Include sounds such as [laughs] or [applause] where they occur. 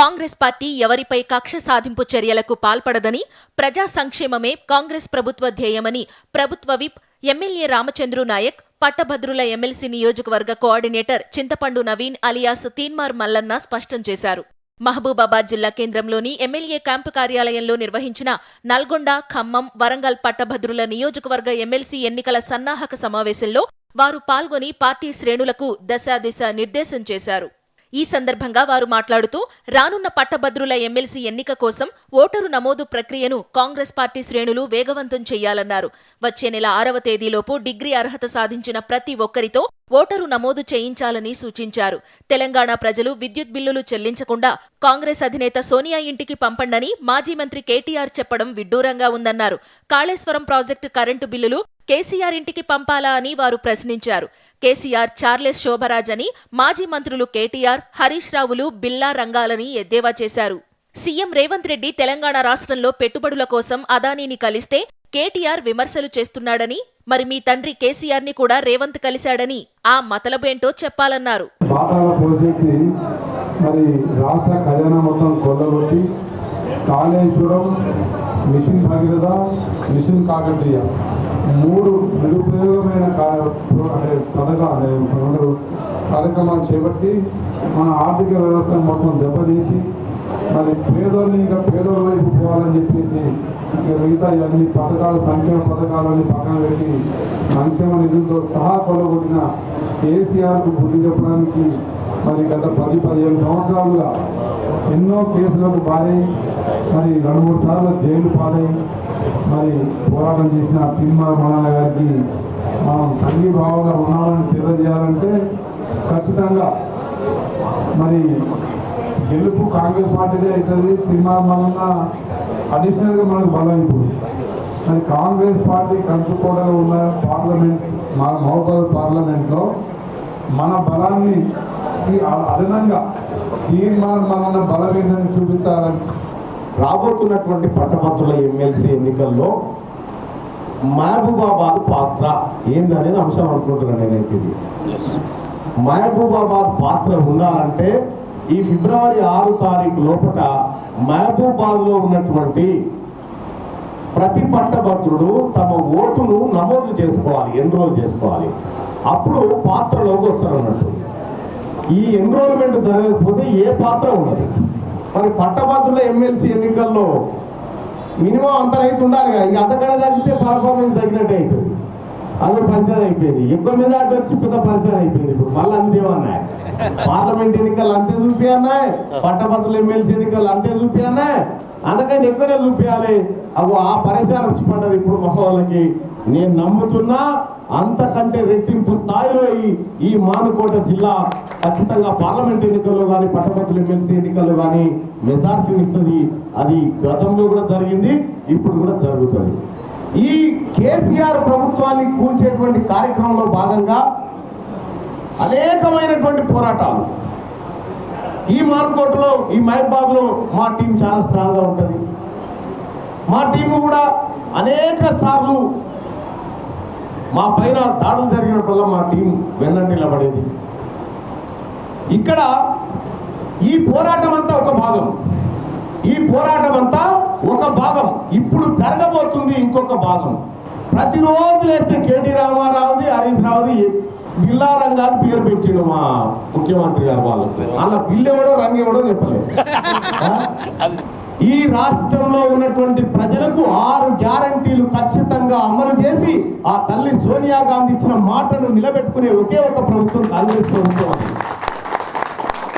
Congress party ఎవరిపై కక్ష సాధింపు చర్యలకు పాల్పడదని ప్రజా సంక్షేమమే కాంగ్రెస్ ప్రభుత్వ ధ్యేయమని ప్రభుత్వ విప్ ఎమ్మెల్యే రామచంద్రు నాయక్ పట్టభద్రుల ఎమ్మెల్సీ నియోజకవర్గ కోఆర్డినేటర్ చింతపండు నవీన్ అలియాస్ తీన్మార్ మల్లన్న స్పష్టం చేశారు. మహబూబాబాద్ జిల్లా కేంద్రంలోని ఎమ్మెల్యే క్యాంపు కార్యాలయంలో నిర్వహించిన నల్గొండ ఖమ్మం వరంగల్ పట్టభద్రుల నియోజకవర్గ ఎమ్మెల్సీ ఎన్నికల సన్నాహక సమావేశంలో వారు పాల్గొని పార్టీ శ్రేణులకు దశాదిశ నిర్దేశం చేశారు. ఈ సందర్భంగా వారు మాట్లాడుతూ రానున్న పట్టభద్రుల ఎమ్మెల్సీ ఎన్నిక కోసం ఓటరు నమోదు ప్రక్రియను కాంగ్రెస్ పార్టీ శ్రేణులు వేగవంతం చేయాలన్నారు. వచ్చే నెల ఆరవ తేదీలోపు డిగ్రీ అర్హత సాధించిన ప్రతి ఒక్కరితో ఓటరు నమోదు చేయించాలని సూచించారు. తెలంగాణ ప్రజలు విద్యుత్ బిల్లులు చెల్లించకుండా కాంగ్రెస్ అధినేత సోనియా ఇంటికి పంపండని మాజీ మంత్రి కేటీఆర్ చెప్పడం విడ్డూరంగా ఉందన్నారు. కాళేశ్వరం ప్రాజెక్టు కరెంటు బిల్లులు కేసీఆర్ ఇంటికి పంపాలా అని వారు ప్రశ్నించారు. కేసీఆర్ చార్లెస్ శోభరాజ్ అని మాజీ మంత్రులు కేటీఆర్ హరీష్ రావులు బిల్లా రంగాలని ఎద్దేవా చేశారు. సీఎం రేవంత్ రెడ్డి తెలంగాణ రాష్ట్రంలో పెట్టుబడుల కోసం అదానీని కలిస్తే కేటీఆర్ విమర్శలు చేస్తున్నాడని మరి మీ తండ్రి కేసీఆర్ని కూడా రేవంత్ కలిశాడని ఆ మతలబేంటో చెప్పాలన్నారు. మరి రాష్ట్ర ఖజానా మొత్తం కొల్లగొట్టి కాళేశ్వరం మిషన్ భగీరథ మిషన్ కాకతీయ మూడు నిరుపయోగమైన అంటే పథకాలు కార్యక్రమాలు చేపట్టి మన ఆర్థిక వ్యవస్థను మొత్తం దెబ్బతీసి మరి పేదోళ్ళని ఇంకా పేదోళ్ళ వైపు పోవాలని చెప్పేసి ఇంకా మిగతా అన్ని పథకాలు సంక్షేమ పథకాలన్నీ పక్కన పెట్టి సంక్షేమ నిధులతో సహా కొలగొట్టిన కేసీఆర్కు బుద్ధి చెప్పడానికి మరి గత పది పదిహేను సంవత్సరాలుగా ఎన్నో కేసులకు బారై మరి రెండు మూడు సార్లు జైలు పాలై మరి పోరాటం చేసిన తిమ్మల మనాల గారికి మనం సంఘీభావంగా ఉన్నామని తెలియజేయాలంటే ఖచ్చితంగా మరి గెలుపు కాంగ్రెస్ పార్టీదే అవుతుంది. తీర్మానం అడిషనల్గా మనకు బలం మరి కాంగ్రెస్ పార్టీ కంచుకోటలో ఉన్న పార్లమెంట్ మా మహబూబాద్ పార్లమెంట్లో మన బలాన్ని అదనంగా తీర్మానం మన బలం ఏంటని చూపించాలని రాబోతున్నటువంటి పట్టభద్రుల ఎమ్మెల్సీ ఎన్నికల్లో మహబూబాబాద్ పాత్ర ఏందనేది అంశం అనుకుంటున్నాను నేనైతే ఇది. మహబూబాబాద్ పాత్ర ఉండాలంటే ఈ ఫిబ్రవరి ఆరు తారీఖు లోపల మహబూబాద్లో ఉన్నటువంటి ప్రతి పట్టభద్రుడు తమ ఓటును నమోదు చేసుకోవాలి ఎన్రోల్ చేసుకోవాలి. అప్పుడు పాత్రలోకి వస్తారన్నట్టు. ఈ ఎన్రోల్మెంట్ జరగకపోతే ఏ పాత్ర ఉండదు. మరి పట్టభద్రుల ఎమ్మెల్సీ ఎన్నికల్లో మినిమం అంత రైతు ఉండాలి కదా. ఇక అంతకన్నా తగ్గితే పర్ఫార్మెన్స్ తగ్గినట్టు అవుతుంది. అదే పరిచయం అయిపోయింది. ఎక్కువ మీద అటు వచ్చి పెద్ద పరిచయం అయిపోయింది. ఇప్పుడు మళ్ళీ అంతేమన్నాయి పార్లమెంట్ ఎన్నికలు అంతే చూపియన్నాయి పట్టభద్రుల ఎమ్మెల్సీ ఎన్నికలు అంతే చూపియన్నాయి అందుకని ఎక్కువనే చూపించాలి అవి ఆ పరిసరాలు వచ్చి పడ్డది ఇప్పుడు మహోళ్ళకి నేను నమ్ముతున్నా అంతకంటే రెట్టింపు స్థాయిలో ఈ ఈ మానుకోట జిల్లా ఖచ్చితంగా పార్లమెంట్ ఎన్నికల్లో కానీ పట్టభద్రుల ఎమ్మెల్సీ ఎన్నికల్లో కానీ మెజార్టీ ఇస్తుంది. అది గతంలో కూడా జరిగింది ఇప్పుడు కూడా జరుగుతుంది. ఈ కేసీఆర్ ప్రభుత్వాన్ని కూల్చేటువంటి కార్యక్రమంలో భాగంగా అనేకమైనటువంటి పోరాటాలు. ఈ మార్కోట్లో ఈ మహబాద్లో మా టీం చాలా స్ట్రాంగ్గా ఉంటుంది. మా టీం కూడా అనేక సార్లు మా పైన దాడులు జరిగినప్పుడల్లా మా టీం వెన్నంటి నిలబడేది. ఇక్కడ ఈ పోరాటం అంతా ఒక భాగం. ఈ పోరాటం అంతా ఒక భాగం. ఇప్పుడు జరగబోతుంది ఇంకొక భాగం. ప్రతిరోజు లేస్తే కేటీ రామారావుది హరీష్ రావుది బిల్లా రంగాలు పేరు పెట్టిండు మా ముఖ్యమంత్రి గారు వాళ్ళు. అలా బిల్లు ఎవడో రంగు ఎవడో చెప్పలేదు? [laughs] ఈ రాష్ట్రంలో ఉన్నటువంటి ప్రజలకు ఆరు గ్యారంటీలు ఖచ్చితంగా అమలు చేసి ఆ తల్లి సోనియా గాంధీ ఇచ్చిన మాటను నిలబెట్టుకునే ఒకే ఒక ప్రభుత్వం కాంగ్రెస్ ప్రభుత్వం.